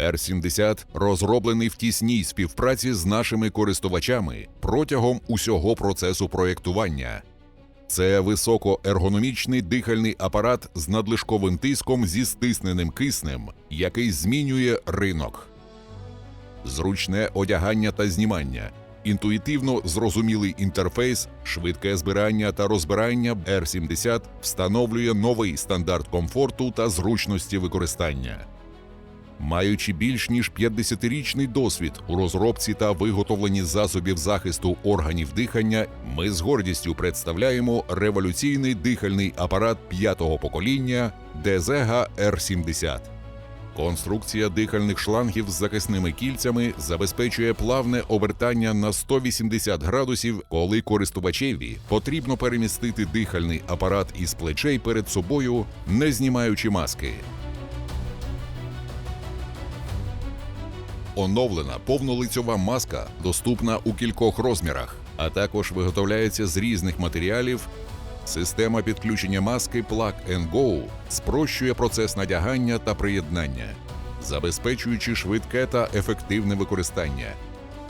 R70 розроблений в тісній співпраці з нашими користувачами протягом усього процесу проєктування. Це високоергономічний дихальний апарат з надлишковим тиском зі стисненим киснем, який змінює ринок. Зручне одягання та знімання, інтуїтивно зрозумілий інтерфейс, швидке збирання та розбирання R70 встановлює новий стандарт комфорту та зручності використання. Маючи більш ніж 50-річний досвід у розробці та виготовленні засобів захисту органів дихання, ми з гордістю представляємо революційний дихальний апарат п'ятого покоління DZG R70. Конструкція дихальних шлангів з захисними кільцями забезпечує плавне обертання на 180 градусів, коли користувачеві потрібно перемістити дихальний апарат із плечей перед собою, не знімаючи маски. Оновлена повнолицьова маска доступна у кількох розмірах, а також виготовляється з різних матеріалів. Система підключення маски Plug and Go спрощує процес надягання та приєднання, забезпечуючи швидке та ефективне використання.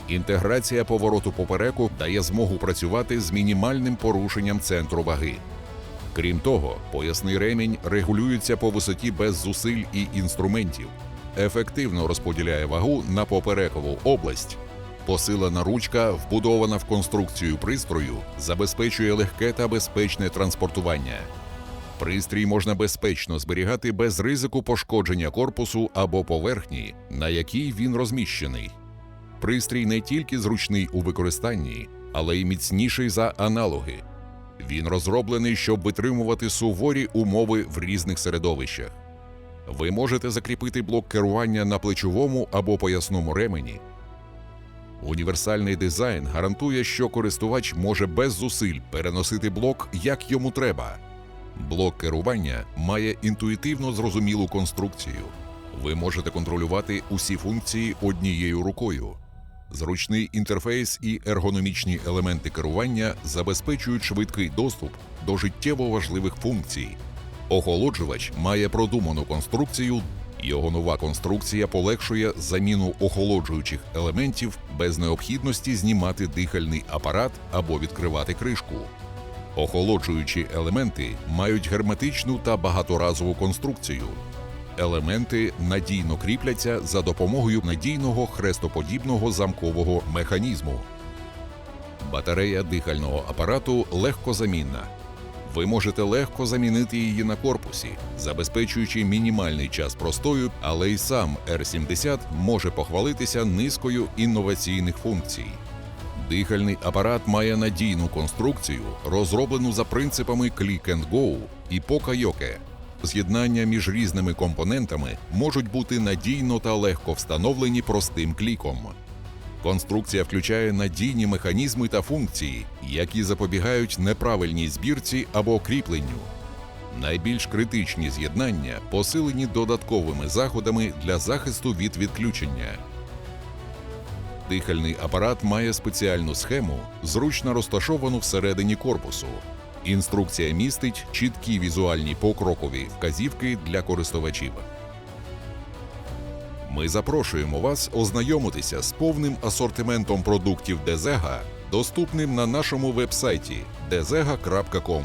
Інтеграція повороту попереку дає змогу працювати з мінімальним порушенням центру ваги. Крім того, поясний ремінь регулюється по висоті без зусиль і інструментів, ефективно розподіляє вагу на поперекову область. Посилена ручка, вбудована в конструкцію пристрою, забезпечує легке та безпечне транспортування. Пристрій можна безпечно зберігати без ризику пошкодження корпусу або поверхні, на якій він розміщений. Пристрій не тільки зручний у використанні, але й міцніший за аналоги. Він розроблений, щоб витримувати суворі умови в різних середовищах. Ви можете закріпити блок керування на плечовому або поясному ремені. Універсальний дизайн гарантує, що користувач може без зусиль переносити блок як йому треба. Блок керування має інтуїтивно зрозумілу конструкцію. Ви можете контролювати усі функції однією рукою. Зручний інтерфейс і ергономічні елементи керування забезпечують швидкий доступ до життєво важливих функцій. Охолоджувач має продуману конструкцію. Його нова конструкція полегшує заміну охолоджуючих елементів без необхідності знімати дихальний апарат або відкривати кришку. Охолоджуючі елементи мають герметичну та багаторазову конструкцію. Елементи надійно кріпляться за допомогою надійного хрестоподібного замкового механізму. Батарея дихального апарату легкозамінна. Ви можете легко замінити її на корпусі, забезпечуючи мінімальний час простою, але й сам R70 може похвалитися низкою інноваційних функцій. Дихальний апарат має надійну конструкцію, розроблену за принципами Click and Go і Покайоке. З'єднання між різними компонентами можуть бути надійно та легко встановлені простим кліком. Конструкція включає надійні механізми та функції, які запобігають неправильній збірці або кріпленню. Найбільш критичні з'єднання посилені додатковими заходами для захисту від відключення. Дихальний апарат має спеціальну схему, зручно розташовану всередині корпусу. Інструкція містить чіткі візуальні покрокові вказівки для користувачів. Ми запрошуємо вас ознайомитися з повним асортиментом продуктів Дезега, доступним на нашому вебсайті dezega.com.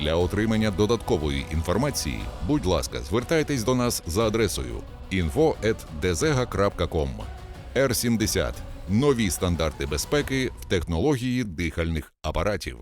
Для отримання додаткової інформації, будь ласка, звертайтесь до нас за адресою info.dezega.com. R70 – нові стандарти безпеки в технології дихальних апаратів.